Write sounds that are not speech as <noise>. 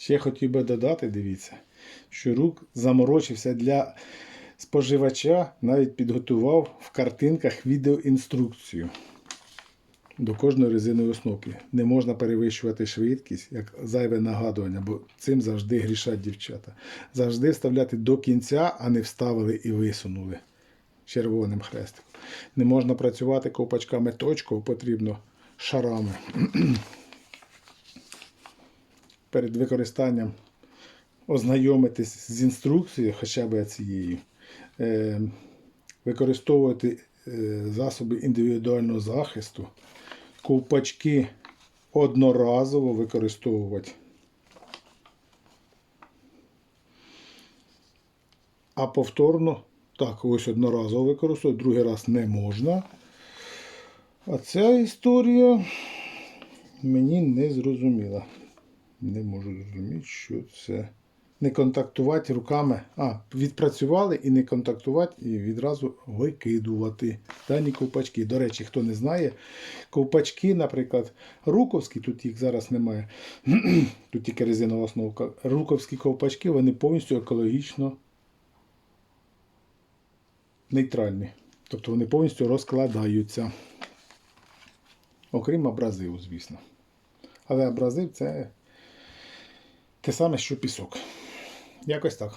Ще хотів би додати, дивіться, що рук заморочився для споживача, навіть підготував в картинках відеоінструкцію до кожної резинової основки. Не можна перевищувати швидкість, як зайве нагадування, бо цим завжди грішать дівчата. Завжди вставляти до кінця, а не вставили і висунули червоним хрестиком. Не можна працювати ковпачками точково, потрібно шарами. Перед використанням ознайомитись з інструкцією, хоча б цією, е, використовувати е, засоби індивідуального захисту, ковпачки одноразово використовувати. А повторно, так, ось одноразово використовувати, другий раз не можна. А ця історія мені не зрозуміла. Не можу зрозуміти, що це. Не контактувати руками. А, відпрацювали і не контактувати, і відразу викидувати дані ковпачки. До речі, хто не знає, ковпачки, наприклад, руковські, тут їх зараз немає. <clears throat> тут тільки резинова основка. Руковські ковпачки, вони повністю екологічно нейтральні. Тобто вони повністю розкладаються. Окрім абразиву, звісно. Але абразив це те саме, що пісок. Якось так.